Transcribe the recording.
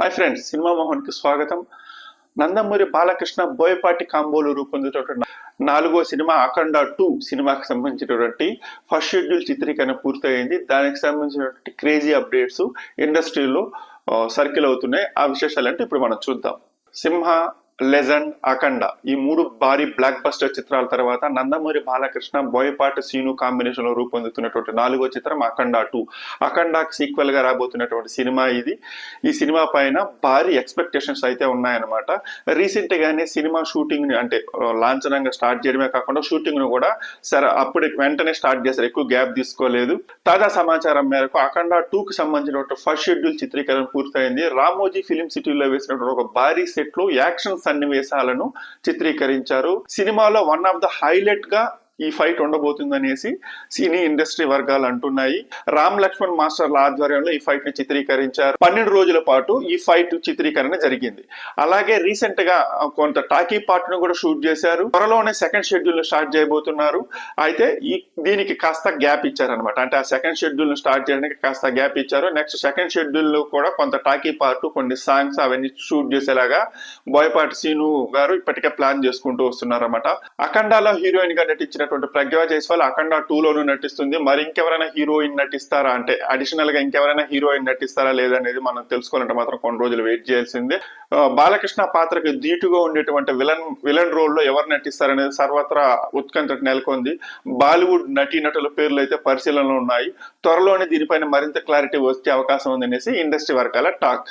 Hi friends cinema మోహన్కి స్వాగతం. నందమూరి బాలకృష్ణ బోయపాటి కాంబోలు రూపొందినటువంటి నాలుగో cinema అఖండ two సినిమాకి సంబంధించినటువంటి ఫస్ట్ షెడ్యూల్ చిత్రీకరణ పూర్తయింది. దానికి సంబంధించినటువంటి క్రేజీ అప్డేట్స్ ఇండస్ట్రీలో సర్కిల్ అవుతున్నాయి. ఆ విశేషాలు అంటే ఇప్పుడు మనం చూద్దాం. సింహ లెజెండ్ అఖండ. ఈ మూడు భారీ బ్లాక్ బస్టర్ చిత్రాల తర్వాత నందమూరి బాలకృష్ణ బోయపాటి సీను కాంబినేషన్లో రూపొందుతున్నటువంటి నాలుగో చిత్రం అఖండ టూ అఖండాకి సీక్వెల్గా రాబోతున్నటువంటి సినిమా ఇది. ఈ సినిమా పైన భారీ ఎక్స్పెక్టేషన్స్ అయితే ఉన్నాయన్నమాట. రీసెంట్ గానే సినిమా షూటింగ్ని అంటే లాంఛనంగా స్టార్ట్ చేయడమే కాకుండా షూటింగ్ను కూడా సరే అప్పుడు వెంటనే స్టార్ట్ చేశారు. ఎక్కువ గ్యాప్ తీసుకోలేదు. తాజా సమాచారం మేరకు అఖండ టూ కి సంబంధించినటువంటి ఫస్ట్ షెడ్యూల్ చిత్రీకరణ పూర్తయింది. రామోజీ ఫిలిం సిటీలో వేసినటువంటి ఒక భారీ సెట్లో యాక్షన్ సన్నివేశాలను చిత్రీకరించారు. సినిమాలో వన్ ఆఫ్ ద హైలైట్గా ఈ ఫైట్ ఉండబోతుందనేసి సినీ ఇండస్ట్రీ వర్గాలు అంటున్నాయి. రామ్ లక్ష్మణ్ మాస్టర్ల ఆధ్వర్యంలో ఈ ఫైట్ని చిత్రీకరించారు. పన్నెండు రోజుల పాటు ఈ ఫైట్ చిత్రీకరణ జరిగింది. అలాగే రీసెంట్గా కొంత టాకీ పార్ట్ను కూడా షూట్ చేశారు. త్వరలోనే సెకండ్ షెడ్యూల్ స్టార్ట్ చేయబోతున్నారు. అయితే ఈ దీనికి కాస్త గ్యాప్ ఇచ్చారనమాట అంటే ఆ సెకండ్ షెడ్యూల్ను స్టార్ట్ చేయడానికి కాస్త గ్యాప్ ఇచ్చారు. నెక్స్ట్ సెకండ్ షెడ్యూల్లో కూడా కొంత టాకీ పార్ట్ కొన్ని సాంగ్స్ అవన్నీ షూట్ చేసేలాగా బోయపాటి సీను గారు ఇప్పటికే ప్లాన్ చేసుకుంటూ వస్తున్నారు అనమాట అఖండాలో హీరోయిన్గా అయినటువంటి ప్రజ్ఞా జైస్వాల్ అఖండ టూలోను నటిస్తుంది. మరి ఇంకెవరైనా హీరోయిన్ నటిస్తారా అంటే అడిషనల్గా ఇంకెవరైనా హీరోయిన్ నటిస్తారా లేదనేది మనం తెలుసుకోవాలంటే మాత్రం కొన్ని రోజులు వెయిట్ చేయాల్సిందే. బాలకృష్ణ పాత్రకు ధీటుగా ఉండేటువంటి విలన్ విలన్ రోల్లో ఎవరు నటిస్తారనేది సర్వత్రా ఉత్కంఠ నెలకొంది. బాలీవుడ్ నటీనటుల పేర్లు అయితే పరిశీలనలో ఉన్నాయి. త్వరలోనే దీనిపైన మరింత క్లారిటీ వచ్చే అవకాశం ఉందనేసి ఇండస్ట్రీ వర్గాల టాక్